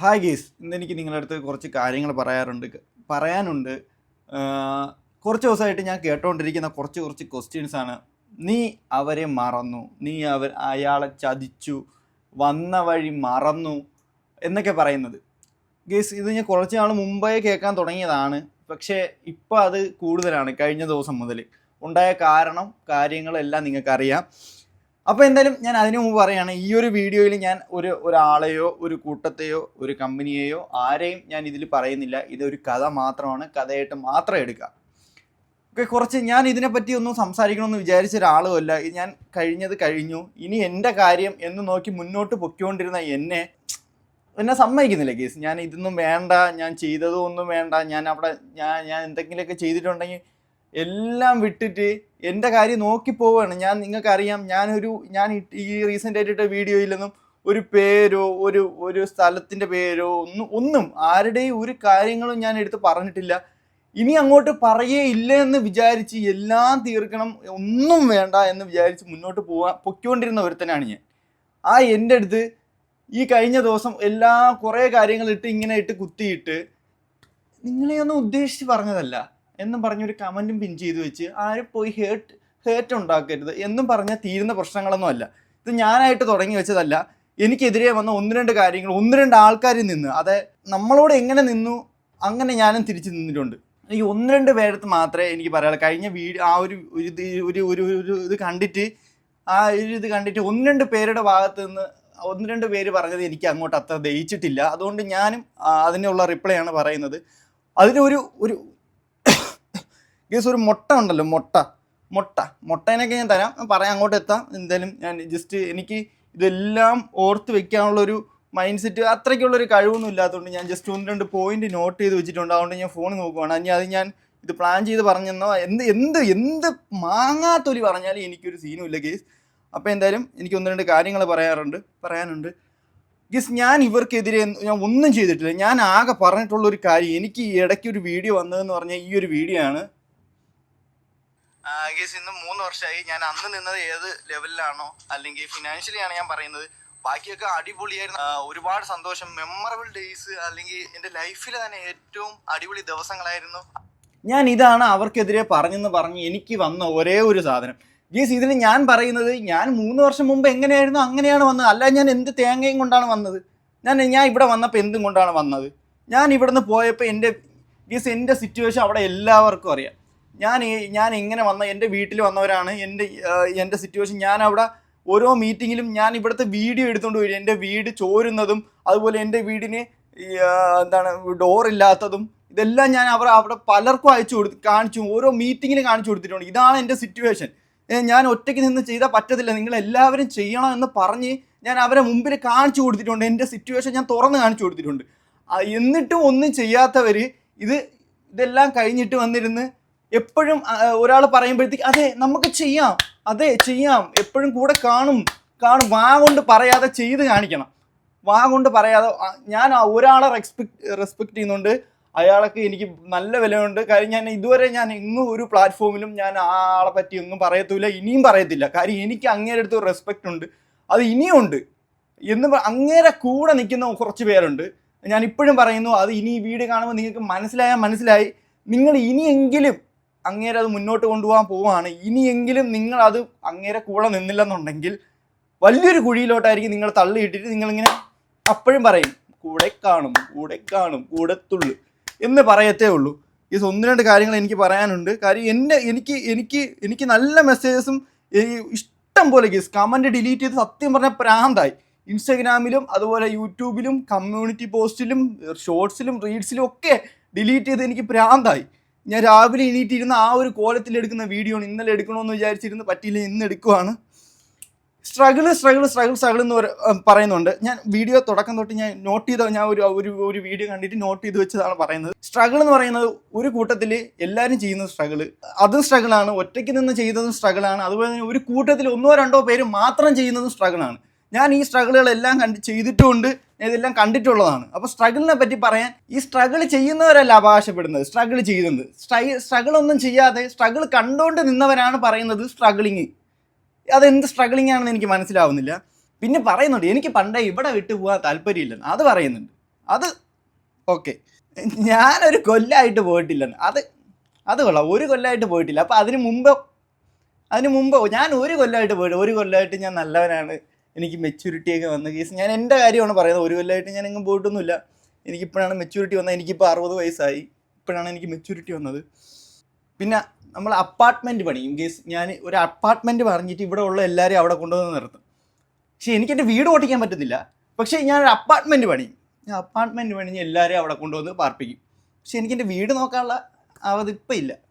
Hi ഗീസ് ഇന്ന് എനിക്ക് നിങ്ങളുടെ അടുത്ത് കുറച്ച് കാര്യങ്ങൾ പറയാറുണ്ട്. പറയാനുണ്ട്. കുറച്ച് ദിവസമായിട്ട് ഞാൻ കേട്ടുകൊണ്ടിരിക്കുന്ന കുറച്ച് കുറച്ച് ക്വസ്റ്റ്യൻസ് ആണ്. നീ അവരെ മറന്നു. നീ അവർ അയാളെ ചതിച്ചു. വന്ന വഴി മറന്നു എന്നൊക്കെ പറയുന്നത്. ഗീസ് ഇത് ഞാൻ കുറച്ച് നാൾ മുമ്പേ കേൾക്കാൻ തുടങ്ങിയതാണ്. പക്ഷേ ഇപ്പോൾ അത് കൂടുതലാണ്. കഴിഞ്ഞ ദിവസം മുതൽ. ഉണ്ടായ കാരണം കാര്യങ്ങളെല്ലാം നിങ്ങൾക്കറിയാം. അപ്പോൾ എന്തായാലും ഞാൻ അതിനു മുമ്പ് പറയുകയാണ് ഈ ഒരു വീഡിയോയിൽ ഞാൻ ഒരു ഒരാളെയോ ഒരു കൂട്ടത്തെയോ ഒരു കമ്പനിയെയോ ആരെയും ഞാൻ ഇതിൽ പറയുന്നില്ല. ഇതൊരു കഥ മാത്രമാണ്. കഥയായിട്ട് മാത്രം എടുക്കുക. ഓക്കെ കുറച്ച് ഞാൻ ഇതിനെപ്പറ്റി ഒന്നും സംസാരിക്കണമെന്ന് വിചാരിച്ച ഒരാളുമല്ല ഞാൻ കഴിഞ്ഞത് കഴിഞ്ഞു. ഇനി എന്റെ കാര്യം എന്ന് നോക്കി മുന്നോട്ട് പൊയ്ക്കൊണ്ടിരുന്ന എന്നെ എന്നെ സമ്മതിക്കുന്നില്ല കേസ്. ഞാൻ ഇതൊന്നും വേണ്ട ഞാൻ ചെയ്തതും ഒന്നും വേണ്ട. ഞാൻ അവിടെ ഞാൻ ഞാൻ എന്തെങ്കിലുമൊക്കെ ചെയ്തിട്ടുണ്ടെങ്കിൽ എല്ലാം വിട്ടിട്ട് എന്റെ കാര്യം നോക്കി പോവുകയാണ് ഞാൻ നിങ്ങൾക്കറിയാം ഞാനൊരു ഞാൻ ഈ റീസെന്റ് ആയിട്ടിട്ട വീഡിയോയിലൊന്നും ഒരു പേരോ ഒരു ഒരു സ്ഥലത്തിന്റെ പേരോ ഒന്നും ഒന്നും ആരുടെയും ഒരു കാര്യങ്ങളും ഞാൻ എടുത്ത് പറഞ്ഞിട്ടില്ല. ഇനി അങ്ങോട്ട് പറയേ ഇല്ല എന്ന് വിചാരിച്ച് എല്ലാം തീർക്കണം ഒന്നും വേണ്ട എന്ന് വിചാരിച്ച് മുന്നോട്ട് പോകാൻ പൊയ്ക്കൊണ്ടിരുന്ന ഒരുത്തനാണ് ഞാൻ. ആ എന്റെ അടുത്ത് ഈ കഴിഞ്ഞ ദിവസം എല്ലാ കുറേ കാര്യങ്ങൾ ഇട്ട് ഇങ്ങനെ ഇട്ട് കുത്തിയിട്ട് നിങ്ങളെയൊന്നും ഉദ്ദേശിച്ച് പറഞ്ഞതല്ല. എന്നും പറഞ്ഞൊരു കമന്റും പിൻ ചെയ്ത് വെച്ച് ആരും പോയി ഹേർട്ട് ഹേർട്ട് ഉണ്ടാക്കരുത് എന്നും പറഞ്ഞാൽ തീരുന്ന പ്രശ്നങ്ങളൊന്നും അല്ല. ഇത് ഞാനായിട്ട് തുടങ്ങി വെച്ചതല്ല. എനിക്കെതിരെ വന്ന ഒന്ന് രണ്ട് കാര്യങ്ങൾ ഒന്ന് രണ്ട് ആൾക്കാരിൽ നിന്ന്. അത് നമ്മളോട് എങ്ങനെ നിന്നു? അങ്ങനെ ഞാനും തിരിച്ച് നിന്നിട്ടുണ്ട്. എനിക്ക് ഒന്ന് രണ്ട് പേരത്ത് മാത്രമേ എനിക്ക് പറയാനുള്ളൂ. കഴിഞ്ഞ വീഡിയോ ആ ഒരു ഒരു ഒരു ഒരു ഒരു ഇത് കണ്ടിട്ട് ആ ഒരു ഇത് കണ്ടിട്ട് ഒന്ന് രണ്ട് പേരുടെ ഭാഗത്ത് നിന്ന് ഒന്ന് രണ്ട് പേര് പറഞ്ഞത് എനിക്ക് അങ്ങോട്ട് അത്ര ദയിച്ചിട്ടില്ല അതുകൊണ്ട് ഞാനും അതിനുള്ള റിപ്ലൈ ആണ് പറയുന്നത്. അതിനൊരു ഒരു ഗേസ് ഒരു മുട്ട ഉണ്ടല്ലോ മുട്ട. മുട്ട. മുട്ടേനൊക്കെ ഞാൻ തരാം. പറയാം അങ്ങോട്ട് എത്താം. എന്തായാലും ഞാൻ ജസ്റ്റ് എനിക്ക് ഇതെല്ലാം ഓർത്ത് വെക്കാനുള്ളൊരു മൈൻഡ് സെറ്റ് അത്രയ്ക്കുള്ളൊരു കഴിവൊന്നും ഇല്ലാത്തതുകൊണ്ട് ഞാൻ ജസ്റ്റ് ഒന്ന് രണ്ട് പോയിന്റ് നോട്ട് ചെയ്ത് വെച്ചിട്ടുണ്ട്. അതുകൊണ്ട് ഞാൻ ഫോൺ നോക്കുവാണ്. ഇനി അത് ഞാൻ ഇത് പ്ലാൻ ചെയ്ത് പറഞ്ഞെന്നോ എന്ത് എന്ത് എന്ത് മാങ്ങാത്തൊലി പറഞ്ഞാലും എനിക്കൊരു സീനും ഇല്ല ഗീസ് അപ്പോൾ എന്തായാലും എനിക്ക് ഒന്ന് രണ്ട് കാര്യങ്ങൾ പറയാറുണ്ട് പറയാനുണ്ട്. ഗീസ് ഞാൻ ഇവർക്കെതിരെ ഞാൻ ഒന്നും ചെയ്തിട്ടില്ല. ഞാൻ ആകെ പറഞ്ഞിട്ടുള്ള ഒരു കാര്യം എനിക്ക് ഈ ഇടയ്ക്ക് ഒരു വീഡിയോ വന്നതെന്ന് പറഞ്ഞാൽ ഈ ഒരു വീഡിയോ ആണ്. ഗസ് ഇന്ന് മൂന്ന് വർഷമായി ഞാൻ അന്ന് നിന്നത് ഏത് ലെവലിലാണോ അല്ലെങ്കിൽ ഫിനാൻഷ്യലി ആണ് ഞാൻ പറയുന്നത്. ബാക്കിയൊക്കെ അടിപൊളിയായിരുന്നു. ഒരുപാട് സന്തോഷം. മെമ്മറബിൾ ഡേയ്സ് അല്ലെങ്കിൽ എന്റെ ലൈഫിൽ തന്നെ ഏറ്റവും അടിപൊളി ദിവസങ്ങളായിരുന്നു. ഞാൻ ഇതാണ് അവർക്കെതിരെ പറഞ്ഞെന്ന് പറഞ്ഞ് എനിക്ക് വന്ന ഒരേ ഒരു സാധനം. ഗീസ് ഇതിന് ഞാൻ പറയുന്നത് ഞാൻ മൂന്ന് വർഷം മുമ്പ് എങ്ങനെയായിരുന്നു അങ്ങനെയാണ് വന്നത്. അല്ല ഞാൻ എന്ത് തേങ്ങയും കൊണ്ടാണ് വന്നത്? ഞാൻ ഞാൻ ഇവിടെ വന്നപ്പോൾ എന്തും കൊണ്ടാണ് വന്നത്? ഞാൻ ഇവിടുന്ന് പോയപ്പോൾ എന്റെ ഗീസ് എന്റെ സിറ്റുവേഷൻ അവിടെ എല്ലാവർക്കും അറിയാം. ഞാൻ ഞാൻ ഇങ്ങനെ വന്ന എന്റെ വീട്ടിൽ വന്നവരാണ്. എന്റെ എന്റെ സിറ്റുവേഷൻ ഞാൻ അവിടെ ഓരോ മീറ്റിങ്ങിലും ഞാൻ ഇവിടുത്തെ വീഡിയോ എടുത്തുകൊണ്ട് വരും. എന്റെ വീട് ചോരുന്നതും അതുപോലെ എന്റെ വീടിന് എന്താണ് ഡോർ ഇല്ലാത്തതും ഇതെല്ലാം ഞാൻ അവർ അവിടെ പലർക്കും അയച്ചു കൊടുത്ത് കാണിച്ചു ഓരോ മീറ്റിങ്ങിലും കാണിച്ചു കൊടുത്തിട്ടുണ്ട്. ഇതാണ് എന്റെ സിറ്റുവേഷൻ ഞാൻ ഒറ്റയ്ക്ക് നിന്ന് ചെയ്താൽ പറ്റത്തില്ല. നിങ്ങൾ എല്ലാവരും ചെയ്യണം എന്ന് പറഞ്ഞ് ഞാൻ അവരെ മുമ്പിൽ കാണിച്ചു കൊടുത്തിട്ടുണ്ട്. എന്റെ സിറ്റുവേഷൻ ഞാൻ തുറന്ന് കാണിച്ചു കൊടുത്തിട്ടുണ്ട്. എന്നിട്ടും ഒന്നും ചെയ്യാത്തവർ ഇത് ഇതെല്ലാം കഴിഞ്ഞിട്ട് വന്നിരുന്ന് എപ്പോഴും ഒരാൾ പറയുമ്പോഴത്തേക്ക് അതെ നമുക്ക് ചെയ്യാം അതെ ചെയ്യാം എപ്പോഴും കൂടെ കാണും കാണും വാ കൊണ്ട് പറയാതെ ചെയ്ത് കാണിക്കണം. വാ കൊണ്ട് പറയാതെ ഞാൻ ഒരാളെ റെസ്പെക്ട് റെസ്പെക്ട് ചെയ്യുന്നുണ്ട് അയാൾക്ക് എനിക്ക് നല്ല വിലയുണ്ട്. കാര്യം ഞാൻ ഇതുവരെ ഞാൻ എങ്ങും ഒരു പ്ലാറ്റ്ഫോമിലും ഞാൻ ആ ആളെ പറ്റി ഒന്നും പറയത്തില്ല ഇനിയും പറയത്തില്ല. കാര്യം എനിക്ക് അങ്ങേരെ അടുത്ത് റെസ്പെക്ട് ഉണ്ട് അത് ഇനിയും ഉണ്ട്. എന്ന് അങ്ങേരെ കൂടെ നിൽക്കുന്ന കുറച്ച് പേരുണ്ട്. ഞാൻ ഇപ്പോഴും പറയുന്നു അത് ഇനി ഈ വീഡിയോ കാണുമ്പോൾ നിങ്ങൾക്ക് മനസ്സിലായാൽ മനസ്സിലായി നിങ്ങൾ ഇനിയെങ്കിലും അങ്ങേരെ അത് മുന്നോട്ട് കൊണ്ടുപോകാൻ പോവുകയാണ്. ഇനിയെങ്കിലും നിങ്ങൾ അത് അങ്ങേരെ കൂടെ നിന്നില്ലെന്നുണ്ടെങ്കിൽ വലിയൊരു കുഴിയിലോട്ടായിരിക്കും നിങ്ങൾ തള്ളിയിട്ടിട്ട് നിങ്ങളിങ്ങനെ അപ്പോഴും പറയും കൂടെ കാണും കൂടെ കാണും കൂടെ തുള്ളു എന്ന് പറയത്തേ ഉള്ളൂ. ഈ ഒന്ന് രണ്ട് കാര്യങ്ങൾ എനിക്ക് പറയാനുണ്ട്. കാര്യം എന്റെ എനിക്ക് എനിക്ക് എനിക്ക് നല്ല മെസ്സേജസും ഇഷ്ടം പോലെ കേസ് കമന്റ് ഡിലീറ്റ് ചെയ്ത് സത്യം പറഞ്ഞാൽ പ്രാന്തായി. ഇൻസ്റ്റഗ്രാമിലും അതുപോലെ യൂട്യൂബിലും കമ്മ്യൂണിറ്റി പോസ്റ്റിലും ഷോർട്സിലും റീൽസിലും ഒക്കെ ഡിലീറ്റ് ചെയ്ത് എനിക്ക് പ്രാന്തായി. ഞാൻ രാവിലെ എണീറ്റിരുന്ന ആ ഒരു കോലത്തിൽ എടുക്കുന്ന വീഡിയോ ഇന്നലെ എടുക്കണമെന്ന് വിചാരിച്ചിരുന്ന് പറ്റിയില്ല ഇന്ന് എടുക്കുവാണ്. സ്ട്രഗിൾ സ്ട്രഗിൾ സ്ട്രഗിൾ സ്ട്രഗിൾ എന്ന് പറയുന്നുണ്ട്. ഞാൻ വീഡിയോ തുടക്കം തൊട്ട് ഞാൻ നോട്ട് ചെയ്ത ഞാൻ ഒരു ഒരു ഒരു വീഡിയോ കണ്ടിട്ട് നോട്ട് ചെയ്ത് വെച്ചതാണ് പറയുന്നത്. സ്ട്രഗിൾ എന്ന് പറയുന്നത് ഒരു കൂട്ടത്തിൽ എല്ലാവരും ചെയ്യുന്ന സ്ട്രഗിൾ അതും സ്ട്രഗിളാണ് ഒറ്റയ്ക്ക് നിന്ന് ചെയ്യുന്നതും സ്ട്രഗിളാണ് അതുപോലെ തന്നെ ഒരു കൂട്ടത്തിൽ ഒന്നോ രണ്ടോ പേര് മാത്രം ചെയ്യുന്നതും സ്ട്രഗിളാണ് ഞാൻ ഈ സ്ട്രഗിളുകളെല്ലാം കണ്ട് ചെയ്തിട്ടുമുണ്ട്. ഇതെല്ലാം കണ്ടിട്ടുള്ളതാണ്. അപ്പോൾ സ്ട്രഗിളിനെ പറ്റി പറയാൻ ഈ സ്ട്രഗിൾ ചെയ്യുന്നവരല്ല അവകാശപ്പെടുന്നത്. സ്ട്രഗിൾ ചെയ്യുന്നത്. സ്ട്രഗിൾ ഒന്നും ചെയ്യാതെ സ്ട്രഗിൾ കണ്ടുകൊണ്ട് നിന്നവരാണ് പറയുന്നത് സ്ട്രഗിളിങ് അതെന്ത് സ്ട്രഗിളിങ് ആണെന്ന് എനിക്ക് മനസ്സിലാവുന്നില്ല. പിന്നെ പറയുന്നുണ്ട് എനിക്ക് പണ്ടേ ഇവിടെ വിട്ടു പോകാൻ താല്പര്യമില്ലെന്ന്. അത് പറയുന്നുണ്ട്. അത് ഓക്കെ ഞാനൊരു കൊല്ലമായിട്ട് പോയിട്ടില്ലെന്ന്. അത് അത് കൊള്ളാം. ഒരു കൊല്ലമായിട്ട് പോയിട്ടില്ല. അപ്പോൾ അതിന് മുമ്പ് അതിന് മുമ്പ് ഞാൻ ഒരു കൊല്ലമായിട്ട് പോയിട്ട് ഒരു കൊല്ലമായിട്ട് ഞാൻ നല്ലവനാണ് എനിക്ക് മെച്യൂരിറ്റി ഒക്കെ വന്ന കേസ് ഞാൻ എന്റെ കാര്യമാണ് പറയുന്നത്. ഒരു കൊല്ലമായിട്ട് ഞാൻ എങ്ങും പോയിട്ടൊന്നുമില്ല. എനിക്കിപ്പോഴാണ് മെച്യൂരിറ്റി വന്നത്. എനിക്കിപ്പോൾ അറുപത് വയസ്സായി. ഇപ്പോഴാണ് എനിക്ക് മെച്യൂരിറ്റി വന്നത്. പിന്നെ നമ്മൾ അപ്പാർട്ട്മെന്റ് പണിയും. കേസ് ഞാൻ ഒരു അപ്പാർട്ട്മെന്റ് പറഞ്ഞിട്ട് ഇവിടെ ഉള്ള എല്ലാവരെയും അവിടെ കൊണ്ടുവന്ന് നിർത്തും. പക്ഷേ എനിക്ക് എന്റെ വീട് ഓട്ടിക്കാൻ പറ്റുന്നില്ല. പക്ഷേ ഞാൻ ഒരു അപ്പാർട്ട്മെന്റ് പണി ഞാൻ അപ്പാർട്ട്മെന്റ് പണിഞ്ഞ് എല്ലാവരെയും അവിടെ കൊണ്ടുവന്ന് പാർപ്പിക്കും. പക്ഷേ എനിക്ക് എന്റെ വീട് നോക്കാനുള്ള അവതിപ്പം ഇല്ല.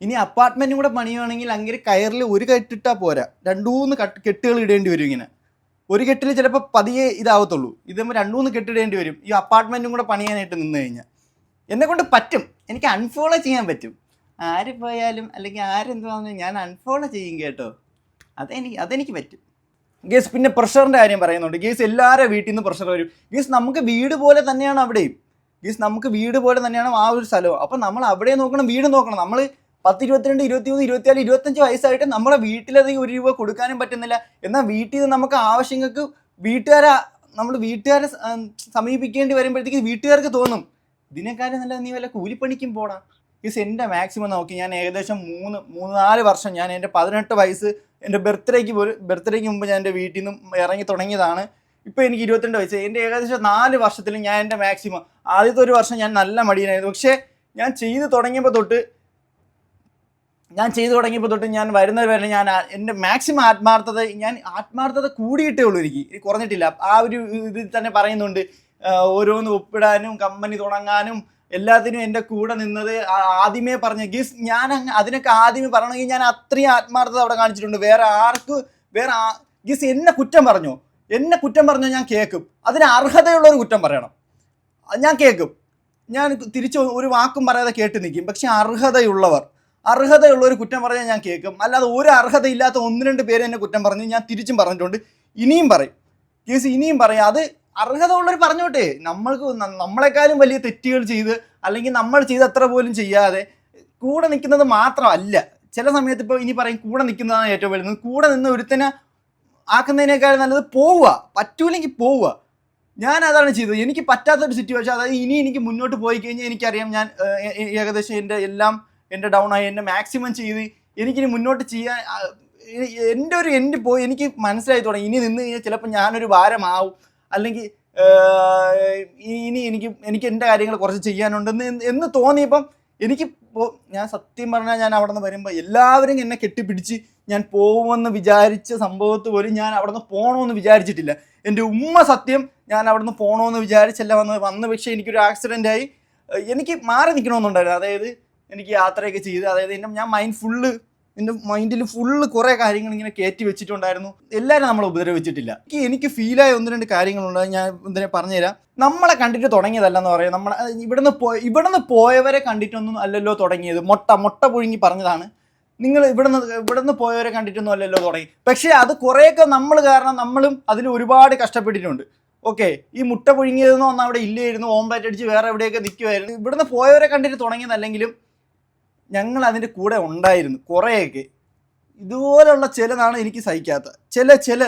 ഇനി അപ്പാർട്ട്മെന്റും കൂടെ പണിയുവാണെങ്കിൽ അങ്ങനെ കയറിൽ ഒരു കെട്ടിട്ടാൽ പോരാ. രണ്ടു മൂന്ന് കട്ട് കെട്ടുകൾ ഇടേണ്ടി വരും ഇങ്ങനെ. ഒരു കെട്ടിൽ ചിലപ്പോൾ പതിയെ ഇതാവത്തുള്ളൂ. ഇതാകുമ്പോൾ രണ്ടു മൂന്ന് കെട്ടിടേണ്ടി വരും. ഈ അപ്പാർട്ട്മെന്റും കൂടെ പണിയാനായിട്ട് നിന്ന് കഴിഞ്ഞാൽ എന്നെ കൊണ്ട് പറ്റും. എനിക്ക് അൺഫോളോ ചെയ്യാൻ പറ്റും. ആര് പോയാലും അല്ലെങ്കിൽ ആരെന്തുവാണെന്ന് ഞാൻ അൺഫോളോ ചെയ്യും കേട്ടോ. അതെനിക്ക് അതെനിക്ക് പറ്റും. ഗേസ് പിന്നെ പ്രഷറിന്റെ കാര്യം പറയുന്നുണ്ട്. ഗേസ് എല്ലാവരുടെ വീട്ടിൽ നിന്ന് പ്രഷർ വരും. ഗേസ് നമുക്ക് വീട് പോലെ തന്നെയാണ് അവിടെയും. ഗേസ് നമുക്ക് വീട് പോലെ തന്നെയാണ് ആ ഒരു സ്ഥലവും. അപ്പം നമ്മൾ അവിടെ നോക്കണം വീട് നോക്കണം. നമ്മൾ പത്ത് ഇരുപത്തിരണ്ട് ഇരുപത്തിമൂന്ന് ഇരുപത്തിനാല് ഇരുപത്തഞ്ച് വയസ്സായിട്ട് നമ്മളെ വീട്ടിലധികം ഒരു രൂപ കൊടുക്കാനും പറ്റുന്നില്ല. എന്നാൽ വീട്ടിൽ നിന്ന് നമുക്ക് ആവശ്യങ്ങൾക്ക് വീട്ടുകാരെ നമ്മൾ വീട്ടുകാരെ സമീപിക്കേണ്ടി വരുമ്പോഴത്തേക്ക് വീട്ടുകാർക്ക് തോന്നും. ഇതിനേക്കാളും നല്ല നീ വല്ല കൂലിപ്പണിക്കും പോടാ. ഇസ് എന്റെ മാക്സിമം നോക്കി ഞാൻ ഏകദേശം മൂന്ന് മൂന്ന് നാല് വർഷം ഞാൻ എന്റെ പതിനെട്ട് വയസ്സ് എന്റെ ബർത്ത്ഡേക്ക് പോലും ബർത്ത്ഡേക്ക് മുമ്പ് ഞാൻ എന്റെ വീട്ടിൽ നിന്നും ഇറങ്ങി തുടങ്ങിയതാണ്. ഇപ്പോൾ എനിക്ക് ഇരുപത്തിരണ്ട് വയസ്സ്. എന്റെ ഏകദേശം നാല് വർഷത്തിൽ ഞാൻ എന്റെ മാക്സിമം ആദ്യത്തെ ഒരു വർഷം ഞാൻ നല്ല മടിയനായിരുന്നു പക്ഷേ ഞാൻ ചെയ്ത് തുടങ്ങിയപ്പോൾ തൊട്ട് ഞാൻ ചെയ്തു തുടങ്ങിയപ്പോൾ തൊട്ട് ഞാൻ വരുന്നത് വരെ ഞാൻ എന്റെ മാക്സിമം ആത്മാർത്ഥത ഞാൻ ആത്മാർത്ഥത കൂടിയിട്ടേ ഉള്ളൂ എനിക്ക്. കുറഞ്ഞിട്ടില്ല. ആ ഒരു ഇതിൽ തന്നെ പറയുന്നുണ്ട് ഓരോന്ന് ഒപ്പിടാനും കമ്പനി തുടങ്ങാനും എല്ലാത്തിനും എന്റെ കൂടെ നിന്നത് ആദ്യമേ പറഞ്ഞ ഗീസ്. ഞാൻ അതിനൊക്കെ ആദ്യമേ പറയണമെങ്കിൽ ഞാൻ അത്രയും ആത്മാർത്ഥത അവിടെ കാണിച്ചിട്ടുണ്ട്. വേറെ ആർക്ക് വേറെ ഗീസ് എന്നെ കുറ്റം പറഞ്ഞോ? എന്നെ കുറ്റം പറഞ്ഞോ ഞാൻ കേൾക്കും. അതിന് അർഹതയുള്ള ഒരു കുറ്റം പറയണം. ഞാൻ കേൾക്കും. ഞാൻ തിരിച്ച് ഒരു വാക്കും പറയാതെ കേട്ട് നിൽക്കും. പക്ഷെ അർഹതയുള്ളവർ അർഹതയുള്ള ഒരു കുറ്റം പറഞ്ഞാൽ ഞാൻ കേൾക്കും. അല്ലാതെ ഒരു അർഹതയില്ലാത്ത ഒന്ന് രണ്ട് പേര് എന്നെ കുറ്റം പറഞ്ഞ് ഞാൻ തിരിച്ചും പറഞ്ഞിട്ടുണ്ട്. ഇനിയും പറയും. കേസ് ഇനിയും പറയും. അത് അർഹത ഉള്ളവർ പറഞ്ഞോട്ടെ. നമ്മൾക്ക് നമ്മളെക്കാളും വലിയ തെറ്റുകൾ ചെയ്ത് അല്ലെങ്കിൽ നമ്മൾ ചെയ്ത് അത്ര പോലും ചെയ്യാതെ കൂടെ നിൽക്കുന്നത് മാത്രമല്ല. ചില സമയത്ത് ഇപ്പോൾ ഇനി പറയും കൂടെ നിൽക്കുന്നതാണ് ഏറ്റവും വലുത്. കൂടെ നിന്ന് ഒരുത്തനെ ആക്കുന്നതിനേക്കാൾ നല്ലത് പോവുക. പറ്റൂലെങ്കിൽ പോവുക. ഞാൻ അതാണ് ചെയ്തത്. എനിക്ക് പറ്റാത്തൊരു സിറ്റുവേഷൻ അതായത് ഇനി എനിക്ക് മുന്നോട്ട് പോയി കഴിഞ്ഞാൽ എനിക്കറിയാം ഞാൻ ഏകദേശം എന്റെ എല്ലാം എന്റെ ഡൗൺ ആയി എന്നെ മാക്സിമം ചെയ്ത്. എനിക്കിനി മുന്നോട്ട് ചെയ്യാൻ എന്റെ ഒരു എന്റെ പോയി എനിക്ക് മനസ്സിലായി തുടങ്ങി. ഇനി നിന്ന് കഴിഞ്ഞാൽ ചിലപ്പോൾ ഞാനൊരു ഭാരമാവും. അല്ലെങ്കിൽ ഇനി എനിക്ക് എനിക്ക് എന്റെ കാര്യങ്ങൾ കുറച്ച് ചെയ്യാനുണ്ടെന്ന് എന്ന് തോന്നിയപ്പം എനിക്ക് ഞാൻ സത്യം പറഞ്ഞാൽ ഞാൻ അവിടെ നിന്ന് വരുമ്പോൾ എല്ലാവരും എന്നെ കെട്ടിപ്പിടിച്ച് ഞാൻ പോകുമെന്ന് വിചാരിച്ച സംഭവത്ത് പോലും ഞാൻ അവിടെ നിന്ന് പോകണമെന്ന് വിചാരിച്ചിട്ടില്ല. എന്റെ ഉമ്മ സത്യം ഞാൻ അവിടെ നിന്ന് പോകണമെന്ന് വിചാരിച്ചല്ല വന്ന് വന്ന് പക്ഷേ എനിക്കൊരു ആക്സിഡന്റ് ആയി. എനിക്ക് മാറി നിൽക്കണമെന്നുണ്ടായിരുന്നു അതായത് എനിക്ക് യാത്രയൊക്കെ ചെയ്ത് അതായത് എന്റെ ഞാൻ മൈൻഡ് ഫുള്ള് എന്റെ മൈൻഡിൽ ഫുള്ള് കുറേ കാര്യങ്ങൾ ഇങ്ങനെ കയറ്റി വെച്ചിട്ടുണ്ടായിരുന്നു. എല്ലാവരും നമ്മളെ ഉപദ്രവിച്ചിട്ടില്ല. എനിക്ക് എനിക്ക് ഫീലായ ഒന്ന് രണ്ട് കാര്യങ്ങളുണ്ട്. ഞാൻ എന്തിനെ പറഞ്ഞുതരാം. നമ്മളെ കണ്ടിട്ട് തുടങ്ങിയതല്ലെന്ന് പറയാം. നമ്മളെ ഇവിടുന്ന് പോയ ഇവിടുന്ന് പോയവരെ കണ്ടിട്ടൊന്നും അല്ലല്ലോ തുടങ്ങിയത്. മുട്ട മുട്ട പുഴുങ്ങി പറഞ്ഞതാണ്. നിങ്ങൾ ഇവിടുന്ന് ഇവിടുന്ന് പോയവരെ കണ്ടിട്ടൊന്നും അല്ലല്ലോ തുടങ്ങി. പക്ഷേ അത് കുറേയൊക്കെ നമ്മൾ കാരണം നമ്മളും അതിൽ ഒരുപാട് കഷ്ടപ്പെട്ടിട്ടുണ്ട്. ഓക്കെ ഈ മുട്ട പുഴുങ്ങിയതൊന്നും അവിടെ ഇല്ലായിരുന്നു. ഓംപ്ലേറ്റ് അടിച്ച് വേറെ എവിടെയൊക്കെ നിൽക്കുമായിരുന്നു ഇവിടുന്ന് പോയവരെ കണ്ടിട്ട് തുടങ്ങിയതല്ലെങ്കിലും ഞങ്ങൾ അതിന്റെ കൂടെ ഉണ്ടായിരുന്നു കുറേയൊക്കെ. ഇതുപോലെയുള്ള ചിലതാണ് എനിക്ക് സഹിക്കാത്ത ചില ചില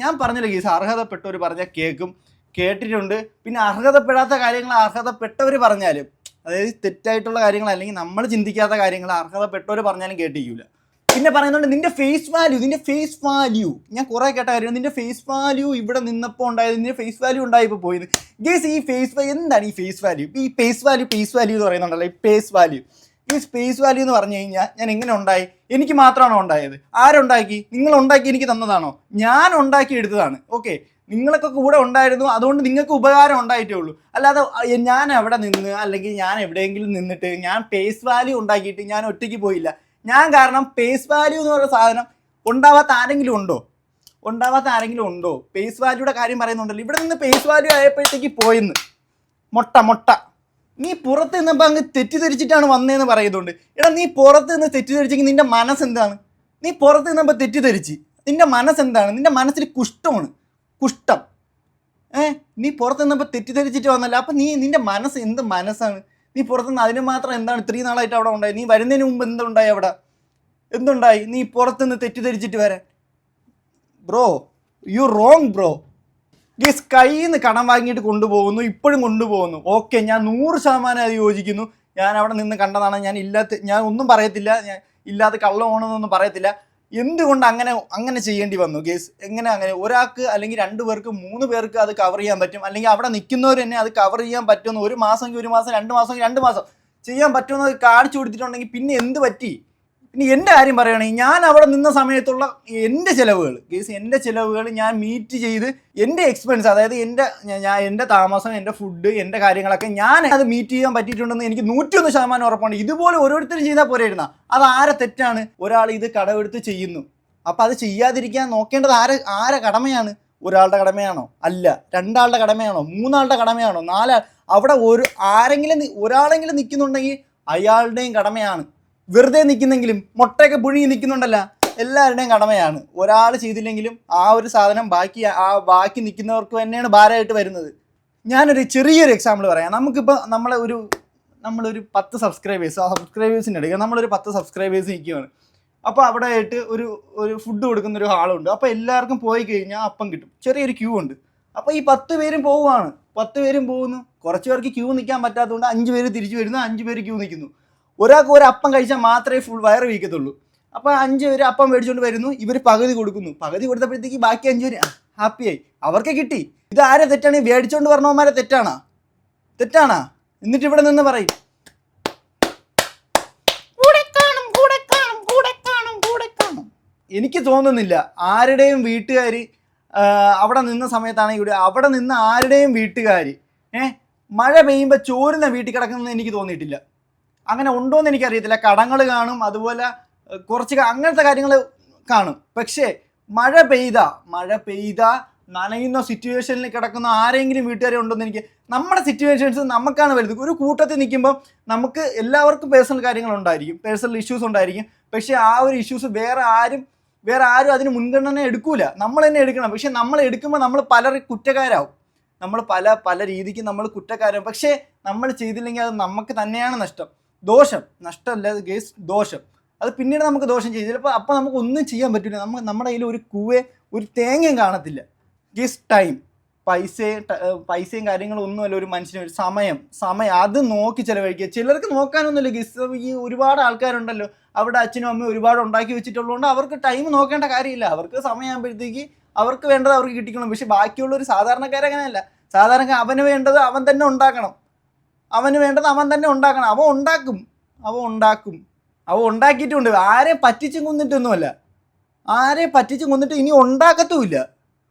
ഞാൻ പറഞ്ഞില്ല കേസ് അർഹതപ്പെട്ടവർ പറഞ്ഞാൽ കേൾക്കും. കേട്ടിട്ടുണ്ട്. പിന്നെ അർഹതപ്പെടാത്ത കാര്യങ്ങൾ അർഹതപ്പെട്ടവർ പറഞ്ഞാലും അതായത് തെറ്റായിട്ടുള്ള കാര്യങ്ങൾ അല്ലെങ്കിൽ നമ്മൾ ചിന്തിക്കാത്ത കാര്യങ്ങൾ അർഹതപ്പെട്ടവർ പറഞ്ഞാലും കേട്ടിരിക്കില്ല പിന്നെ പറയുന്നുണ്ട് നിന്റെ ഫേസ് വാല്യൂ നിന്റെ ഫേസ് വാല്യൂ ഞാൻ കുറെ കേട്ട കാര്യം നിന്റെ ഫേസ് വാല്യൂ ഇവിടെ നിന്നപ്പോൾ ഉണ്ടായത് നിന്റെ ഫേസ് വാല്യൂ ഉണ്ടായപ്പോൾ പോയത് ഗേസ് ഈ ഫേസ് എന്താണ് ഈ ഫേസ് വാല്യൂ ഈ ഫേസ് വാല്യൂ ഫേസ് വാല്യൂ എന്ന് പറയുന്നുണ്ടല്ലോ ഈ ഫേസ് വാല്യൂ ഈ സ്പേസ് വാല്യൂ എന്ന് പറഞ്ഞു കഴിഞ്ഞാൽ ഞാൻ എങ്ങനെ ഉണ്ടായി? എനിക്ക് മാത്രമാണോ ഉണ്ടായത്? ആരുണ്ടാക്കി? നിങ്ങൾ ഉണ്ടാക്കി എനിക്ക് തന്നതാണോ? ഞാൻ ഉണ്ടാക്കി എടുത്തതാണ്. ഓക്കെ നിങ്ങളൊക്കെ കൂടെ ഉണ്ടായിരുന്നു. അതുകൊണ്ട് നിങ്ങൾക്ക് ഉപകാരം ഉണ്ടായിട്ടേ ഉള്ളൂ. അല്ലാതെ ഞാൻ അവിടെ നിന്ന് അല്ലെങ്കിൽ ഞാൻ എവിടെയെങ്കിലും നിന്നിട്ട് ഞാൻ പേസ് വാല്യൂ ഉണ്ടാക്കിയിട്ട് ഞാൻ ഒറ്റയ്ക്ക് പോയില്ല. ഞാൻ കാരണം പേസ് വാല്യൂ എന്ന് പറയുന്ന സാധനം ഉണ്ടാവാത്ത ആരെങ്കിലും ഉണ്ടോ? ഉണ്ടാവാത്ത ആരെങ്കിലും ഉണ്ടോ? പേസ് വാല്യൂടെ കാര്യം പറയുന്നുണ്ടല്ലോ. ഇവിടെ നിന്ന് പേസ് വാല്യൂ ആയപ്പോഴത്തേക്ക് പോയെന്ന്. മുട്ട മുട്ട. നീ പുറത്ത് നിന്നപ്പോൾ അങ്ങ് തെറ്റിദ്ധരിച്ചിട്ടാണ് വന്നതെന്ന് പറയുന്നുണ്ട്. എടാ നീ പുറത്ത് നിന്ന് തെറ്റിദ്ധരിച്ചെങ്കിൽ നിന്റെ മനസ്സെന്താണ്? നീ പുറത്ത് നിന്നപ്പോൾ തെറ്റിദ്ധരിച്ച്. നിന്റെ മനസ്സെന്താണ്? നിന്റെ മനസ്സിൽ കുഷ്ടമാണ് കുഷ്ടം ഏ? നീ പുറത്ത് നിന്നപ്പോൾ തെറ്റിദ്ധരിച്ചിട്ട് വന്നല്ല. അപ്പം നീ നിന്റെ മനസ്സ് എന്ത് മനസ്സാണ്? നീ പുറത്തുനിന്ന് അതിന് മാത്രം എന്താണ് ഇത്രയും നാളായിട്ട് അവിടെ ഉണ്ടായി? നീ വരുന്നതിന് മുമ്പ് എന്തുണ്ടായി അവിടെ? എന്തുണ്ടായി? നീ പുറത്തുനിന്ന് തെറ്റിദ്ധരിച്ചിട്ട് വരാൻ. ബ്രോ യു റോങ് ബ്രോ ഗീസ് കയ്യിൽ നിന്ന് കടം വാങ്ങിയിട്ട് കൊണ്ടുപോകുന്നു ഇപ്പോഴും കൊണ്ടുപോകുന്നു. ഓക്കെ ഞാൻ നൂറ് ശതമാനം അത് യോജിക്കുന്നു. ഞാൻ അവിടെ നിന്ന് കണ്ടതാണ് ഞാൻ ഇല്ലാത്ത ഞാൻ ഒന്നും പറയത്തില്ല ഞാൻ ഇല്ലാത്ത കള്ളമാണെന്നൊന്നും പറയത്തില്ല. എന്തുകൊണ്ട് അങ്ങനെ അങ്ങനെ ചെയ്യേണ്ടി വന്നു ഗേസ് എങ്ങനെ അങ്ങനെ? ഒരാൾക്ക് അല്ലെങ്കിൽ രണ്ട് പേർക്ക് മൂന്ന് പേർക്ക് അത് കവർ ചെയ്യാൻ പറ്റും. അല്ലെങ്കിൽ അവിടെ നിൽക്കുന്നവർ തന്നെ അത് കവർ ചെയ്യാൻ പറ്റുമെന്ന് ഒരു മാസമെങ്കിൽ ഒരു മാസം രണ്ട് മാസമെങ്കിൽ രണ്ട് മാസം ചെയ്യാൻ പറ്റുമെന്ന് കാണിച്ചു കൊടുത്തിട്ടുണ്ടെങ്കിൽ പിന്നെ എന്ത് പറ്റി? ഇനി എന്റെ കാര്യം പറയുകയാണെങ്കിൽ ഞാൻ അവിടെ നിന്ന സമയത്തുള്ള എന്റെ ചിലവുകൾ കേസ് എന്റെ ചിലവുകൾ ഞാൻ മീറ്റ് ചെയ്ത് എന്റെ എക്സ്പെൻസ് അതായത് എന്റെ ഞാൻ എന്റെ താമസം എന്റെ ഫുഡ് എന്റെ കാര്യങ്ങളൊക്കെ ഞാൻ അത് മീറ്റ് ചെയ്യാൻ പറ്റിയിട്ടുണ്ടെന്ന് എനിക്ക് നൂറ്റിയൊന്ന് ശതമാനം ഉറപ്പാണ്. ഇതുപോലെ ഓരോരുത്തരും ചെയ്താൽ പോരായിരുന്ന അത് ആരെ തെറ്റാണ്? ഒരാൾ ഇത് കടമെടുത്ത് ചെയ്യുന്നു. അപ്പം അത് ചെയ്യാതിരിക്കാൻ നോക്കേണ്ടത് ആരെ ആരെ കടമയാണ്? ഒരാളുടെ കടമയാണോ? അല്ല. രണ്ടാളുടെ കടമയാണോ? മൂന്നാളുടെ കടമയാണോ? നാലാൾ അവിടെ ഒരു ആരെങ്കിലും ഒരാളെങ്കിലും നിൽക്കുന്നുണ്ടെങ്കിൽ അയാളുടെയും കടമയാണ്. വെറുതെ നിൽക്കുന്നെങ്കിലും മുട്ടയൊക്കെ പുഴുങ്ങി നിൽക്കുന്നുണ്ടല്ല എല്ലാവരുടെയും കടമയാണ്. ഒരാൾ ചെയ്തില്ലെങ്കിലും ആ ഒരു സാധനം ബാക്കി ആ ബാക്കി നിൽക്കുന്നവർക്ക് തന്നെയാണ് ഭാരമായിട്ട് വരുന്നത്. ഞാനൊരു ചെറിയൊരു എക്സാമ്പിൾ പറയാം. നമുക്കിപ്പോൾ നമ്മളെ ഒരു നമ്മളൊരു പത്ത് സബ്സ്ക്രൈബേഴ്സ് ആ സബ്സ്ക്രൈബേഴ്സിന്റെ ഇടയ്ക്ക് നമ്മളൊരു പത്ത് സബ്സ്ക്രൈബേഴ്സ് നിൽക്കുകയാണ്. അപ്പോൾ അവിടെ ആയിട്ട് ഒരു ഒരു ഫുഡ് കൊടുക്കുന്ന ഒരു ഹാളുണ്ട് അപ്പോൾ എല്ലാവർക്കും പോയി കഴിഞ്ഞാൽ അപ്പം കിട്ടും. ചെറിയൊരു ക്യൂ ഉണ്ട്. അപ്പോൾ ഈ പത്ത് പേരും പോവുകയാണ്. പത്ത് പേരും പോകുന്നു. കുറച്ച് പേർക്ക് ക്യൂ നിൽക്കാൻ പറ്റാത്തതുകൊണ്ട് അഞ്ച് പേര് തിരിച്ചു വരുന്നു. അഞ്ച് പേര് ക്യൂ നിൽക്കുന്നു. ഒരാൾക്ക് ഒരു അപ്പം കഴിച്ചാൽ മാത്രമേ ഫുൾ വയറ് വീക്കത്തുള്ളൂ. അപ്പോൾ അഞ്ച് പേര് അപ്പം മേടിച്ചുകൊണ്ട് വരുന്നു ഇവർ പകുതി കൊടുക്കുന്നു. പകുതി കൊടുത്തപ്പോഴത്തേക്ക് ബാക്കി അഞ്ച് പേര് ഹാപ്പിയായി അവർക്ക് കിട്ടി. ഇത് ആരെ തെറ്റാണ്? മേടിച്ചുകൊണ്ട് പറഞ്ഞവന്മാരെ തെറ്റാണോ? തെറ്റാണോ? എന്നിട്ട് ഇവിടെ നിന്ന് പറയും. എനിക്ക് തോന്നുന്നില്ല ആരുടെയും വീട്ടുകാർ അവിടെ നിന്ന സമയത്താണെങ്കിൽ ഇവിടെ അവിടെ നിന്ന് ആരുടെയും വീട്ടുകാർ ഏ മഴ പെയ്യുമ്പോൾ ചോരുന്ന വീട്ടിൽ കിടക്കുന്നത് എനിക്ക് തോന്നിയിട്ടില്ല. അങ്ങനെ ഉണ്ടോ എന്ന് എനിക്കറിയത്തില്ല. കടങ്ങൾ കാണും അതുപോലെ കുറച്ച് അങ്ങനത്തെ കാര്യങ്ങൾ കാണും. പക്ഷേ മഴ പെയ്ത മഴ പെയ്ത നനയുന്ന സിറ്റുവേഷനിൽ കിടക്കുന്ന ആരെങ്കിലും വീട്ടുകാരെ ഉണ്ടോന്ന് എനിക്ക് നമ്മുടെ സിറ്റുവേഷൻസ് നമുക്കാണ് വലുത്. ഒരു കൂട്ടത്തിൽ നിൽക്കുമ്പോൾ നമുക്ക് എല്ലാവർക്കും പേഴ്സണൽ കാര്യങ്ങൾ ഉണ്ടായിരിക്കും പേഴ്സണൽ ഇഷ്യൂസ് ഉണ്ടായിരിക്കും. പക്ഷേ ആ ഒരു ഇഷ്യൂസ് വേറെ ആരും വേറെ ആരും അതിന് മുൻഗണന എടുക്കൂല. നമ്മൾ തന്നെ എടുക്കണം. പക്ഷേ നമ്മൾ എടുക്കുമ്പോൾ നമ്മൾ പല കുറ്റക്കാരാവും. നമ്മൾ പല പല രീതിക്ക് നമ്മൾ കുറ്റക്കാരാവും. പക്ഷേ നമ്മൾ ചെയ്തില്ലെങ്കിൽ അത് നമുക്ക് തന്നെയാണ് നഷ്ടം. ദോഷം നഷ്ടമല്ല അത് കേസ് ദോഷം. അത് പിന്നീട് നമുക്ക് ദോഷം ചെയ്യും. ചിലപ്പോൾ അപ്പോൾ നമുക്ക് ഒന്നും ചെയ്യാൻ പറ്റില്ല നമുക്ക് നമ്മുടെ കയ്യിൽ ഒരു കൂവേ ഒരു തേങ്ങയും കാണത്തില്ല. ഗേസ് ടൈം പൈസയും പൈസയും കാര്യങ്ങളും ഒന്നുമല്ല ഒരു മനുഷ്യന്. ഒരു സമയം. സമയം അത് നോക്കി ചിലവഴിക്കുക. ചിലർക്ക് നോക്കാനൊന്നുമില്ല ഗീസ് ഈ ഒരുപാട് ആൾക്കാരുണ്ടല്ലോ. അവിടെ അച്ഛനും അമ്മയും ഒരുപാട് ഉണ്ടാക്കി വെച്ചിട്ടുള്ളതുകൊണ്ട് അവർക്ക് ടൈം നോക്കേണ്ട കാര്യമില്ല. അവർക്ക് സമയമാകുമ്പോഴത്തേക്ക് അവർക്ക് വേണ്ടത് അവർക്ക് കിട്ടിക്കണം പക്ഷേ ബാക്കിയുള്ള ഒരു സാധാരണക്കാരങ്ങനെയല്ല. സാധാരണക്കാർ അവന് വേണ്ടത് അവൻ തന്നെ ഉണ്ടാക്കണം. അവന് വേണ്ടത് അവൻ തന്നെ ഉണ്ടാക്കണം. അവൻ ഉണ്ടാക്കും. അവൻ ഉണ്ടാക്കും. അവൻ ഉണ്ടാക്കിയിട്ടുണ്ട്. ആരെ പറ്റിച്ചും കൊന്നിട്ടൊന്നുമല്ല. ആരെ പറ്റിച്ചും കൊന്നിട്ട് ഇനി ഉണ്ടാക്കത്തുമില്ല.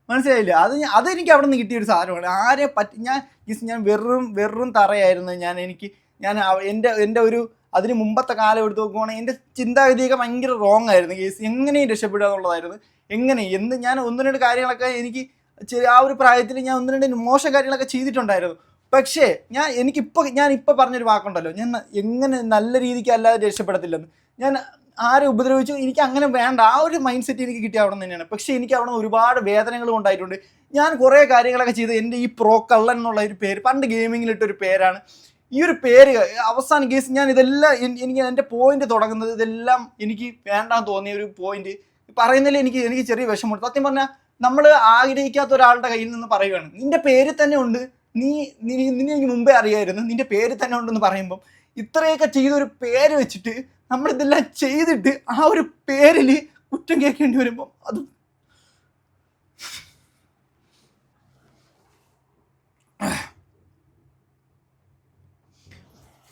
മനസ്സിലായില്ല? അത് അതെനിക്ക് അവിടെ നിന്ന് കിട്ടിയൊരു സാധനമാണ്. ആരെ പറ്റി ഞാൻ ഞാൻ വെറും വെറും തറയായിരുന്നു. ഞാൻ എനിക്ക് ഞാൻ അവ- എന്റെ എന്റെ ഒരു അതിന് മുമ്പത്തെ കാലം എടുത്ത് നോക്കുവാണെങ്കിൽ എന്റെ ചിന്താഗതിയൊക്കെ ഭയങ്കര റോങ് ആയിരുന്നു. കേസ് എങ്ങനെയും രക്ഷപ്പെടുക എന്നുള്ളതായിരുന്നു. എങ്ങനെ? എന്ത് ഞാൻ ഒന്ന് രണ്ട് കാര്യങ്ങളൊക്കെ എനിക്ക് ആ ഒരു പ്രായത്തിൽ ഞാൻ ഒന്ന് രണ്ട് മോശം കാര്യങ്ങളൊക്കെ ചെയ്തിട്ടുണ്ടായിരുന്നു. പക്ഷേ ഞാൻ എനിക്കിപ്പോൾ ഞാൻ ഇപ്പോൾ പറഞ്ഞൊരു വാക്കുണ്ടല്ലോ. ഞാൻ എങ്ങനെ നല്ല രീതിക്ക് അല്ലാതെ രക്ഷപ്പെടത്തില്ലെന്ന്. ഞാൻ ആരെ ഉപദ്രവിച്ചു? എനിക്ക് അങ്ങനെ വേണ്ട. ആ ഒരു മൈൻഡ് സെറ്റ് എനിക്ക് കിട്ടിയ അവിടെ തന്നെയാണ്. പക്ഷേ എനിക്ക് അവിടെ ഒരുപാട് വേദനകളും ഉണ്ടായിട്ടുണ്ട്. ഞാൻ കുറേ കാര്യങ്ങളൊക്കെ ചെയ്ത് എന്റെ ഈ പ്രോ കള്ളൻ എന്നുള്ള ഒരു പേര് പണ്ട് ഗെയിമിങ്ങിലിട്ടൊരു പേരാണ്. ഈ ഒരു പേര് അവസാന കേസ് ഞാൻ ഇതെല്ലാം എനിക്ക് എന്റെ പോയിന്റ് തുടങ്ങുന്നത് ഇതെല്ലാം എനിക്ക് വേണ്ടാന്ന് തോന്നിയ ഒരു പോയിന്റ് പറയുന്നതിൽ എനിക്ക് എനിക്ക് ചെറിയ വിഷമമുണ്ട്. സത്യം പറഞ്ഞാൽ നമ്മൾ ആഗ്രഹിക്കാത്ത ഒരാളുടെ കയ്യിൽ നിന്ന് പറയുകയാണ് നിന്റെ പേര് തന്നെ ഉണ്ട്. നീ നിന്നെ എനിക്ക് മുമ്പേ അറിയായിരുന്നു. നിന്റെ പേര് തന്നെ ഉണ്ടെന്ന് പറയുമ്പം ഇത്രയൊക്കെ ചെയ്തൊരു പേര് വെച്ചിട്ട് നമ്മളിതെല്ലാം ചെയ്തിട്ട് ആ ഒരു പേരിൽ കുറ്റം കേൾക്കേണ്ടി വരുമ്പോൾ അത്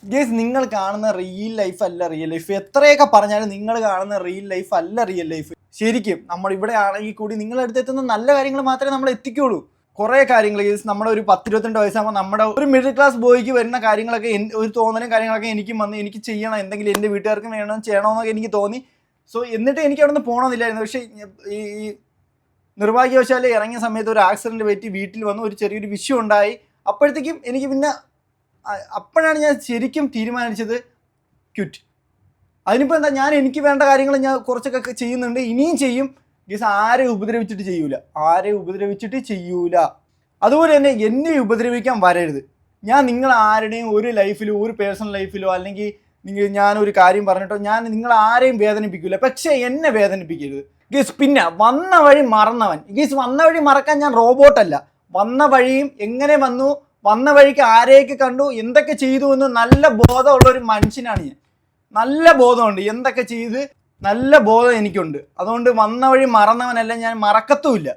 ഗേസ് നിങ്ങൾ കാണുന്ന റിയൽ ലൈഫ് അല്ല റിയൽ ലൈഫ് എത്രയൊക്കെ പറഞ്ഞാലും നിങ്ങൾ കാണുന്ന റിയൽ ലൈഫ് അല്ല റിയൽ ലൈഫ് ശരിക്കും നമ്മൾ ഇവിടെ ആണെങ്കിൽ കൂടി നിങ്ങളെടുത്ത് എത്തുന്ന നല്ല കാര്യങ്ങൾ മാത്രമേ നമ്മൾ എത്തിക്കുള്ളൂ. കുറേ കാര്യങ്ങൾ ഗേസ് നമ്മുടെ ഒരു പത്തിരുപത്തിരണ്ട് വയസ്സാകുമ്പോൾ നമ്മുടെ ഒരു മിഡിൽ ക്ലാസ് ബോയ്ക്ക് വരുന്ന കാര്യങ്ങളൊക്കെ ഒരു തോന്നലും കാര്യങ്ങളൊക്കെ എനിക്കും വന്ന് എനിക്ക് ചെയ്യണം എന്തെങ്കിലും എന്റെ വീട്ടുകാർക്കും വേണം ചെയ്യണമെന്നൊക്കെ എനിക്ക് തോന്നി. സോ എന്നിട്ട് എനിക്ക് അവിടെ നിന്ന് പോകണമെന്നില്ലായിരുന്നു പക്ഷേ ഈ ഈ നിർഭാഗ്യവശാൽ ഇറങ്ങിയ സമയത്ത് ഒരു ആക്സിഡന്റ് പറ്റി വീട്ടിൽ വന്ന് ഒരു ചെറിയൊരു വിഷയം ഉണ്ടായി. അപ്പോഴത്തേക്കും എനിക്ക് പിന്നെ അപ്പോഴാണ് ഞാൻ ശരിക്കും തീരുമാനിച്ചത് ക്വിറ്റ് അതിനിപ്പോൾ എന്താ ഞാൻ എനിക്ക് വേണ്ട കാര്യങ്ങൾ ഞാൻ കുറച്ചൊക്കെ ചെയ്യുന്നുണ്ട് ഇനിയും ചെയ്യും. ഗീസ് ആരെ ഉപദ്രവിച്ചിട്ട് ചെയ്യൂല? ആരെ ഉപദ്രവിച്ചിട്ട് ചെയ്യൂല? അതുപോലെ തന്നെ എന്നെ ഉപദ്രവിക്കാൻ വരരുത്. ഞാൻ നിങ്ങൾ ആരുടെയും ഒരു ലൈഫിലോ ഒരു പേഴ്സണൽ ലൈഫിലോ അല്ലെങ്കിൽ നിങ്ങൾ ഞാനൊരു കാര്യം പറഞ്ഞിട്ടോ ഞാൻ നിങ്ങൾ ആരെയും വേദനിപ്പിക്കില്ല പക്ഷേ എന്നെ വേദനിപ്പിക്കരുത്. ഗീസ് പിന്നെ വന്ന വഴി മറന്നവൻ. ഗീസ് വന്ന വഴി മറക്കാൻ ഞാൻ റോബോട്ടല്ല വന്ന വഴിയും എങ്ങനെ വന്നു? വന്ന വഴിക്ക് ആരെയൊക്കെ കണ്ടു? എന്തൊക്കെ ചെയ്തു എന്ന് നല്ല ബോധമുള്ള ഒരു മനുഷ്യനാണ് ഞാൻ. നല്ല ബോധമുണ്ട്. എന്തൊക്കെ ചെയ്ത്? നല്ല ബോധം എനിക്കുണ്ട്. അതുകൊണ്ട് വന്ന വഴി മറന്നവനല്ല ഞാൻ മറക്കത്തുമില്ല.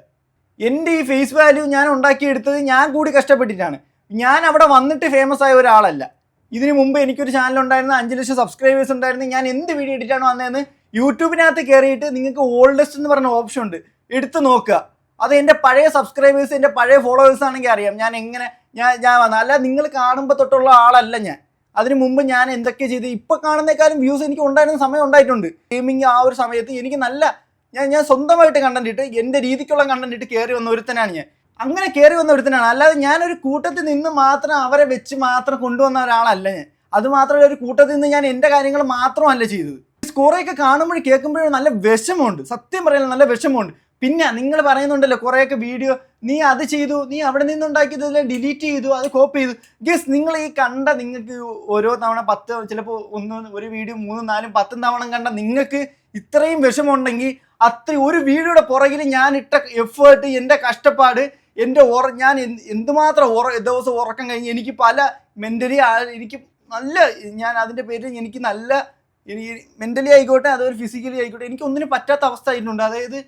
എന്റെ ഈ ഫേസ് വാല്യൂ ഞാൻ ഉണ്ടാക്കിയെടുത്തത് ഞാൻ കൂടി കഷ്ടപ്പെട്ടിട്ടാണ്. ഞാൻ അവിടെ വന്നിട്ട് ഫേമസ് ആയ ഒരാളല്ല. ഇതിനു മുമ്പ് എനിക്കൊരു ചാനൽ ഉണ്ടായിരുന്നു അഞ്ച് ലക്ഷം സബ്സ്ക്രൈബേഴ്സ് ഉണ്ടായിരുന്നു. ഞാൻ എന്ത് വീഡിയോ ഇട്ടിട്ടാണ് വന്നതെന്ന് യൂട്യൂബിനകത്ത് കയറിയിട്ട് നിങ്ങൾക്ക് ഓൾഡസ്റ്റ് എന്ന് പറഞ്ഞ ഓപ്ഷൻ ഉണ്ട്. എടുത്ത് നോക്കുക. അത് എന്റെ പഴയ സബ്സ്ക്രൈബേഴ്സ് എന്റെ പഴയ ഫോളോവേഴ്സ് ആണെങ്കിൽ അറിയാം. ഞാൻ എങ്ങനെ ഞാൻ ഞാൻ വന്ന അല്ല നിങ്ങൾ കാണുമ്പോൾ തൊട്ടുള്ള ആളല്ല ഞാൻ. അതിനു മുമ്പ് ഞാൻ എന്തൊക്കെ ചെയ്ത്? ഇപ്പൊ കാണുന്നേക്കാളും വ്യൂസ് എനിക്ക് ഉണ്ടായിരുന്ന സമയം ഉണ്ടായിട്ടുണ്ട്. ഗെയിമിങ് ആ ഒരു സമയത്ത് എനിക്ക് നല്ല ഞാൻ ഞാൻ സ്വന്തമായിട്ട് കണ്ടന്റ് ഇട്ട് എന്റെ രീതിക്കുള്ള കണ്ടന്റ് ഇട്ട് കയറി വന്ന ഒരുത്തനാണ് ഞാൻ. അങ്ങനെ കയറി വന്ന ഒരുത്തനാണ്. അല്ലാതെ ഞാൻ ഒരു കൂട്ടത്തിൽ നിന്ന് മാത്രം അവരെ വെച്ച് മാത്രം കൊണ്ടുവന്ന ഒരാളല്ല ഞാൻ. അത് മാത്രമല്ല ഒരു കൂട്ടത്തിൽ നിന്ന് ഞാൻ എന്റെ കാര്യങ്ങൾ മാത്രമല്ല ചെയ്തത്. സ്കോറൊക്കെ കാണുമ്പോഴും കേൾക്കുമ്പോഴും നല്ല വിഷമമുണ്ട്. സത്യം പറയാൻ നല്ല വിഷമമുണ്ട്. പിന്നെ നിങ്ങൾ പറയുന്നുണ്ടല്ലോ കുറേയൊക്കെ വീഡിയോ നീ അത് ചെയ്തു നീ അവിടെ നിന്നുണ്ടാക്കിയത് ഡിലീറ്റ് ചെയ്തു അത് കോപ്പി ചെയ്തു. ഗസ് നിങ്ങൾ ഈ കണ്ട നിങ്ങൾക്ക് ഓരോ തവണ പത്ത് ചിലപ്പോൾ ഒന്ന് ഒരു വീഡിയോ മൂന്നും നാലും പത്തും തവണ കണ്ട നിങ്ങൾക്ക് ഇത്രയും വിഷമമുണ്ടെങ്കിൽ അത്ര ഒരു വീഡിയോയുടെ പുറകിൽ ഞാൻ ഇട്ട എഫേർട്ട് എന്റെ കഷ്ടപ്പാട് എന്റെ ഉറ ഞാൻ എന്തുമാത്രം ഉറ ദിവസം ഉറക്കം കഴിഞ്ഞ് എനിക്ക് പല മെന്റലി എനിക്ക് നല്ല ഞാൻ അതിന്റെ പേരിൽ എനിക്ക് നല്ല മെന്റലി ആയിക്കോട്ടെ അതൊരു ഫിസിക്കലി ആയിക്കോട്ടെ എനിക്ക് ഒന്നിനും പറ്റാത്ത അവസ്ഥ ആയിട്ടുണ്ട്. അതായത്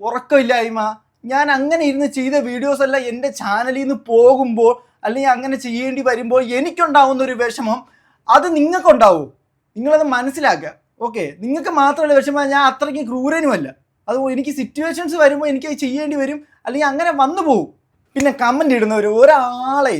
ഉറക്കമില്ലായ്മ ഞാൻ അങ്ങനെ ഇരുന്ന് ചെയ്ത വീഡിയോസ് അല്ല എന്റെ ചാനലിൽ നിന്ന് പോകുമ്പോൾ അല്ലെങ്കിൽ അങ്ങനെ ചെയ്യേണ്ടി വരുമ്പോൾ എനിക്കുണ്ടാവുന്ന ഒരു വിഷമം അത് നിങ്ങൾക്കുണ്ടാവും. നിങ്ങളത് മനസ്സിലാക്കുക. ഓക്കെ നിങ്ങൾക്ക് മാത്രമല്ല വിഷമം ഞാൻ അത്രയ്ക്ക് ക്രൂരനുമല്ല. അത് എനിക്ക് സിറ്റുവേഷൻസ് വരുമ്പോൾ എനിക്ക് അത് ചെയ്യേണ്ടി വരും. അല്ലെങ്കിൽ അങ്ങനെ വന്നു പോകും പിന്നെ കമന്റ് ഇടുന്നവർ ഒരാളെ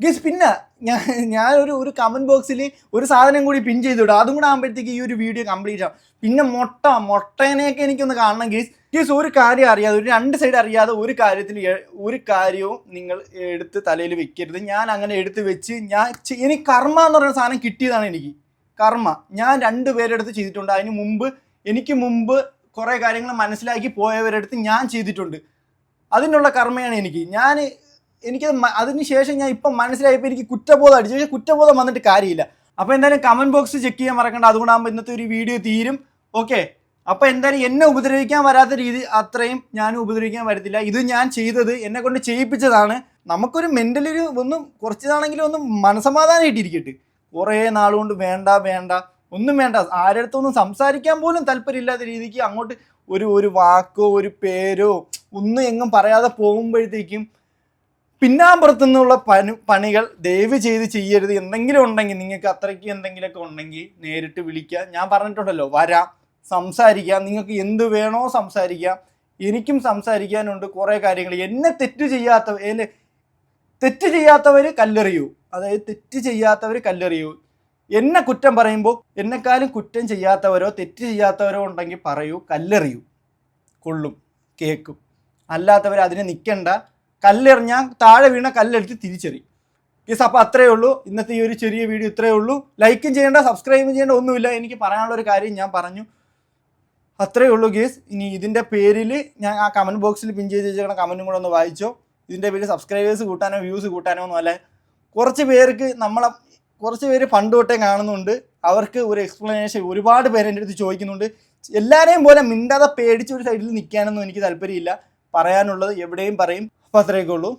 ഗസ് പിന്നെ ഞാൻ ഞാനൊരു ഒരു കമന്റ് ബോക്സിൽ ഒരു സാധനം കൂടി പിൻ ചെയ്തിടും അതും കൂടെ ആകുമ്പോഴത്തേക്ക് ഈ ഒരു വീഡിയോ കംപ്ലീറ്റ് ആവും. പിന്നെ മുട്ട മുട്ടേനെയൊക്കെ എനിക്കൊന്ന് കാണണം ഗേസ് ഗേസ് ഒരു കാര്യം അറിയാതെ ഒരു രണ്ട് സൈഡ് അറിയാതെ ഒരു കാര്യത്തിന് ഒരു കാര്യവും നിങ്ങൾ എടുത്ത് തലയിൽ വെക്കരുത്. ഞാൻ അങ്ങനെ എടുത്ത് വെച്ച് ഞാൻ എനിക്ക് കർമ്മ എന്ന് പറയുന്ന സാധനം കിട്ടിയതാണ് എനിക്ക്. കർമ്മ. ഞാൻ രണ്ട് പേരെടുത്ത് ചെയ്തിട്ടുണ്ട്. അതിന് മുമ്പ് എനിക്ക് മുമ്പ് കുറേ കാര്യങ്ങൾ മനസ്സിലാക്കി പോയവരെടുത്ത് ഞാൻ ചെയ്തിട്ടുണ്ട്. അതിനുള്ള കർമ്മയാണ് എനിക്ക്. ഞാൻ എനിക്ക് അതിന് ശേഷം ഞാൻ ഇപ്പം മനസ്സിലായപ്പോൾ എനിക്ക് കുറ്റബോധം അടിച്ചു. പക്ഷേ കുറ്റബോധം വന്നിട്ട് കാര്യമില്ല. അപ്പോൾ എന്തായാലും കമന്റ് ബോക്സ് ചെക്ക് ചെയ്യാൻ മറക്കണ്ട. അതുകൊണ്ടാകുമ്പോൾ ഇന്നത്തെ ഒരു വീഡിയോ തീരും. ഓക്കെ അപ്പോൾ എന്തായാലും എന്നെ ഉപദ്രവിക്കാൻ വരാത്ത രീതി അത്രയും ഞാൻ ഉപദ്രവിക്കാൻ വരത്തില്ല. ഇത് ഞാൻ ചെയ്തത് എന്നെ കൊണ്ട് ചെയ്യിപ്പിച്ചതാണ്. നമുക്കൊരു മെന്റലി ഒരു ഒന്നും കുറച്ച് നാളെങ്കിലും മനസമാധാനം കിട്ടിയിരിക്കട്ടെ കുറേ നാളുകൊണ്ട് വേണ്ട വേണ്ട ഒന്നും വേണ്ട. ആരടുത്തൊന്നും സംസാരിക്കാൻ പോലും താല്പര്യമില്ലാത്ത രീതിക്ക് അങ്ങോട്ട് ഒരു ഒരു വാക്കോ ഒരു പേരോ ഒന്നും എങ്ങും പറയാതെ പോകുമ്പോഴത്തേക്കും പിന്നാമ്പുറത്തു നിന്നുള്ള പണി പണികൾ ദയവ് ചെയ്ത് ചെയ്യരുത്. എന്തെങ്കിലും ഉണ്ടെങ്കിൽ നിങ്ങൾക്ക് അത്രയ്ക്ക് എന്തെങ്കിലുമൊക്കെ ഉണ്ടെങ്കിൽ നേരിട്ട് വിളിക്കുക ഞാൻ പറഞ്ഞിട്ടുണ്ടല്ലോ വരാം. സംസാരിക്കാം. നിങ്ങൾക്ക് എന്ത് വേണോ സംസാരിക്കാം. എനിക്കും സംസാരിക്കാനുണ്ട് കുറേ കാര്യങ്ങൾ. എന്നെ തെറ്റ് ചെയ്യാത്ത എന്നെ തെറ്റ് ചെയ്യാത്തവർ കല്ലെറിയൂ. അതായത് തെറ്റ് ചെയ്യാത്തവർ കല്ലെറിയൂ. എന്നെ കുറ്റം പറയുമ്പോൾ എന്നെക്കാളും കുറ്റം ചെയ്യാത്തവരോ തെറ്റ് ചെയ്യാത്തവരോ ഉണ്ടെങ്കിൽ പറയൂ കല്ലെറിയൂ. കൊള്ളും കേൾക്കും. അല്ലാത്തവർ അതിനെ നിൽക്കണ്ട. കല്ലെറിഞ്ഞാൽ താഴെ വീണ കല്ലെടുത്ത് തിരിച്ചെറിയും. ഗീസ് അപ്പോൾ അത്രയേ ഉള്ളൂ. ഇന്നത്തെ ഈ ഒരു ചെറിയ വീഡിയോ ഇത്രയേ ഉള്ളൂ. ലൈക്കും ചെയ്യേണ്ട സബ്സ്ക്രൈബും ചെയ്യേണ്ട ഒന്നുമില്ല. എനിക്ക് പറയാനുള്ള ഒരു കാര്യം ഞാൻ പറഞ്ഞു. അത്രയേ ഉള്ളൂ ഗീസ് ഇനി ഇതിന്റെ പേരിൽ ഞാൻ ആ കമന്റ് ബോക്സിൽ പിൻ ചെയ്ത് വെച്ചേക്കണ കമന്റും കൂടെ ഒന്ന് വായിച്ചോ. ഇതിന്റെ പേര് സബ്സ്ക്രൈബേഴ്സ് കൂട്ടാനോ വ്യൂസ് കൂട്ടാനോ ഒന്നും അല്ല. കുറച്ച് പേർക്ക് നമ്മളെ കുറച്ച് പേര് പണ്ട് തൊട്ടേ കാണുന്നുണ്ട്. അവർക്ക് ഒരു എക്സ്പ്ലനേഷൻ ഒരുപാട് പേര് എന്റെ അടുത്ത് ചോദിക്കുന്നുണ്ട്. എല്ലാവരെയും പോലെ മിണ്ടാതെ പേടിച്ച് ഒരു സൈഡിൽ നിൽക്കാനൊന്നും എനിക്ക് താല്പര്യമില്ല. പറയാനുള്ളത് എവിടെയും പറയും. അപ്പോൾ അത്രയൊക്കെ ഉള്ളൂ.